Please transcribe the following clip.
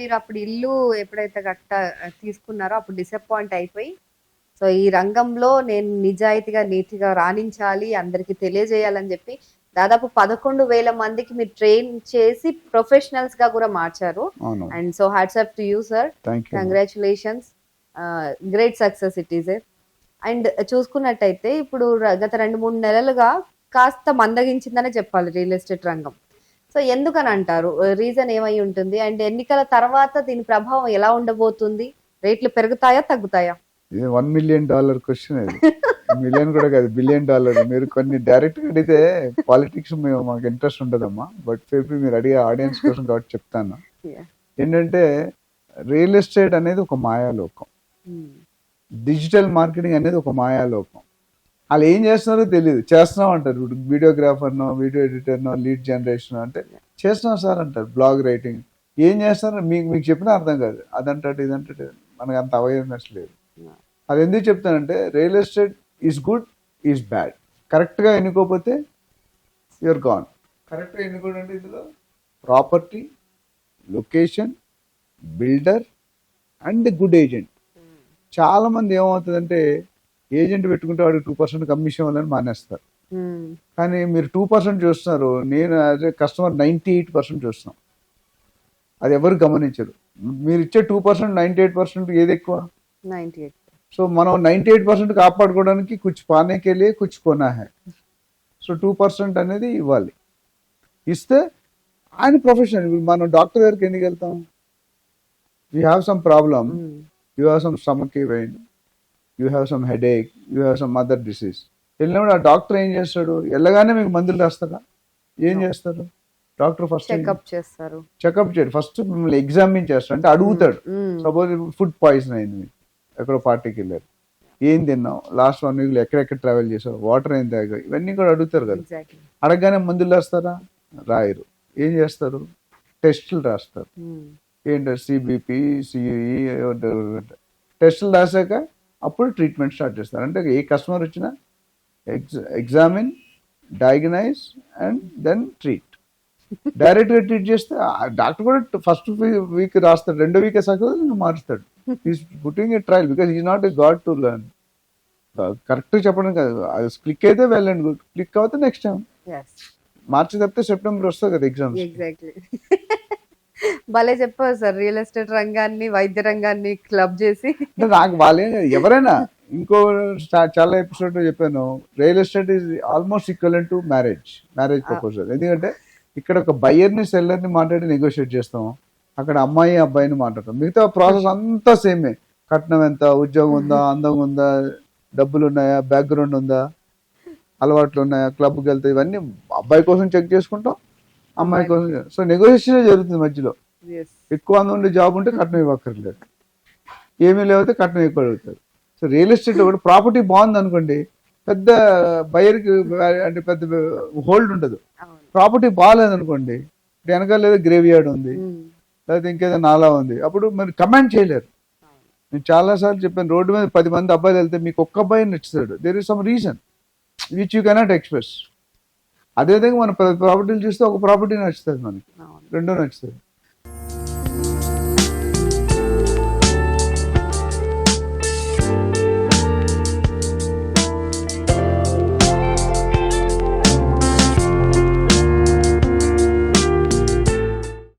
మీరు అప్పుడు ఇల్లు ఎప్పుడైతే గట్ట తీసుకున్నారో అప్పుడు డిసప్పాయింట్ అయిపోయి సో ఈ రంగంలో నేను నిజాయితీగా నీతిగా రాణించాలి అందరికి తెలియజేయాలని చెప్పి దాదాపు పదకొండు వేల మందికి మీరు ట్రైన్ చేసి ప్రొఫెషనల్స్గా కూడా మార్చారు. And so hats off to you sir congratulations great success it is and చూసుకున్నట్టయితే ఇప్పుడు గత రెండు మూడు నెలలుగా కాస్త మందగించిందనే చెప్పాలి రియల్ ఎస్టేట్ రంగం. సో ఎందుకని అంటారు రీజన్ ఏమై ఉంటుంది? అండ్ ఎన్నికల తర్వాత దీని ప్రభావం ఎలా ఉండబోతుంది? రేట్లు పెరుగుతాయా తగ్గుతాయా? ఇది వన్ మిలియన్ డాలర్ క్వశ్చన్ ఇది. మిలియన్ కూడా కాదు బిలియన్ డాలర్. మీరు కొన్ని డైరెక్ట్గా అడిగితే పాలిటిక్స్ మాకు ఇంట్రెస్ట్ ఉండదమ్మా. బట్ చెప్పి మీరు అడిగే ఆడియన్స్ కోసం కాబట్టి చెప్తాను. ఏంటంటే రియల్ ఎస్టేట్ అనేది ఒక మాయాలోకం. Hmm. డిజిటల్ మార్కెటింగ్ అనేది ఒక మాయాలోకం. వాళ్ళు ఏం చేస్తున్నారో తెలియదు. చేస్తున్నాం అంటారు. ఇప్పుడు వీడియోగ్రాఫర్నో వీడియో ఎడిటర్నో లీడ్ జనరేషన్ అంటే చేస్తున్నాం సార్ అంటారు. Blog writing. ఏం చేస్తారో మీకు మీకు చెప్పినా అర్థం కాదు. అదంటాడు ఇదంటాడు. మనకు అంత అవేర్నెస్ లేదు. అది ఎందుకు చెప్తానంటే real estate is good is bad. కరెక్ట్గా ఎన్నుకోకపోతే యూఆర్ గాన్. కరెక్ట్గా ఎన్నుకోండి ఇందులో property location builder and good agent. చాలా మంది ఏమవుతుందంటే ఏజెంట్ పెట్టుకుంటే వాడికి టూ పర్సెంట్ కమిషన్ వాళ్ళని మానేస్తారు. కానీ మీరు టూ పర్సెంట్ చూస్తున్నారు నేను as a customer ninety eight percent చూస్తున్నాం. అది ఎవరు గమనించరు. మీరు ఇచ్చే two percent ninety eight percent ఏది ఎక్కువ? 98 సో మనం నైంటీ ఎయిట్ పర్సెంట్ కాపాడుకోవడానికి కుచ్ పానేకి వెళ్ళి కుచ్ కొనా హై సో టూ పర్సెంట్ అనేది ఇవ్వాలి. ఇస్తే ఆయన ప్రొఫెషన్ మనం డాక్టర్ దగ్గరికి ఎందుకు వెళ్తాం? You have some problem. You have some stomach pain you have some headache you have some other disease వెళ్ళినప్పుడు ఆ డాక్టర్ ఏం చేస్తాడు? వెళ్ళగానే మీకు మందులు రాస్తారా? ఏం చేస్తారు? డాక్టర్ ఫస్ట్ చెకప్ చేస్తారు. చెకప్ చేయడు ఫస్ట్ మిమ్మల్ని ఎగ్జామిన్ చేస్తాడు అంటే అడుగుతాడు. సపోజ్ ఫుడ్ పాయిజన్ అయింది. మీకు ఎక్కడో పార్టీకి వెళ్ళారు. ఏం తిన్నావు? లాస్ట్ వన్ వీక్లో ఎక్కడెక్కడ ట్రావెల్ చేసావు వాటర్ ఏం తాగావు ఇవన్నీ కూడా అడుగుతారు కదా. అడగగానే మందులు రాస్తారా? రాయరు. ఏం చేస్తారు? టెస్టులు రాస్తారు. ఏంటో? సిబిపి సిఈ టెస్టులు రాశాక అప్పుడు ట్రీట్మెంట్ స్టార్ట్ చేస్తారు. అంటే ఏ కస్టమర్ వచ్చినా examine diagnose and then treat డైరెక్ట్గా ట్రీట్ చేస్తే డాక్టర్ కూడా ఫస్ట్ వీక్ రాస్తాడు రెండో వీక్ సక్సెస్ మారుస్తాడు. Is putting a trial because he not a god to learn correct చెప్పడం కాదు. క్లిక్ అయితే వెళ్ళండి క్లిక్ అవుతే నెక్స్ట్ టైం మార్చి తప్పితే సెప్టెంబర్ వస్తుంది కదా ఎగ్జామ్స్ ఎగ్జాక్ట్లీ భలే చెప్పారు సార్. రియల్ ఎస్టేట్ రంగాన్ని వైద్య రంగాన్ని క్లబ్ చేసి. నాకు వాళ్ళే ఎవరైనా ఇంకో చాలా ఎపిసోడ్ చెప్పాను. Real estate is almost equal to marriage marriage proposal ఎందుకంటే ఇక్కడ ఒక బయ్యర్ని సెల్లర్ని మాట్లాడి నెగోషియేట్ చేస్తాం. అక్కడ అమ్మాయి అబ్బాయిని మాట్లాడతాం. మిగతా ప్రాసెస్ అంతా సేమే కట్నం ఎంత ఉద్యోగం ఉందా అందం ఉందా డబ్బులు ఉన్నాయా బ్యాక్గ్రౌండ్ ఉందా అలవాట్లు ఉన్నాయా క్లబ్కి వెళ్తే ఇవన్నీ అబ్బాయి కోసం చెక్ చేసుకుంటాం. అమ్మాయి కోసం సో నెగోషియేషన్ జరుగుతుంది మధ్యలో. ఎక్కువ అందం ఉండే జాబ్ ఉంటే కట్నం ఇవ్వక్కర్లేదు. ఏమీ లేకపోతే కట్నం ఎక్కువ అడుగుతారు. సో రియల్ ఎస్టేట్ ఒకటి ప్రాపర్టీ బాగుంది అనుకోండి పెద్ద బయర్కి అంటే పెద్ద హోల్డ్ ఉండదు. ప్రాపర్టీ బాగాలేదు అనుకోండి ఇప్పుడు వెనకాల ఏదో గ్రేవ్ యార్డ్ ఉంది Hmm. లేకపోతే ఇంకేదో నాలా ఉంది. అప్పుడు మరి కమాండ్ చేయలేరు. నేను చాలాసార్లు చెప్పాను రోడ్డు మీద పది మంది అబ్బాయిలు వెళ్తే మీకు ఒక్క అబ్బాయి నచ్చుతాడు. There is some reason which you cannot express అదేవిధంగా మన పది ప్రాపర్టీలు చూస్తే ఒక ప్రాపర్టీ నచ్చుతుంది మనకి. రెండో నచ్చుతుంది.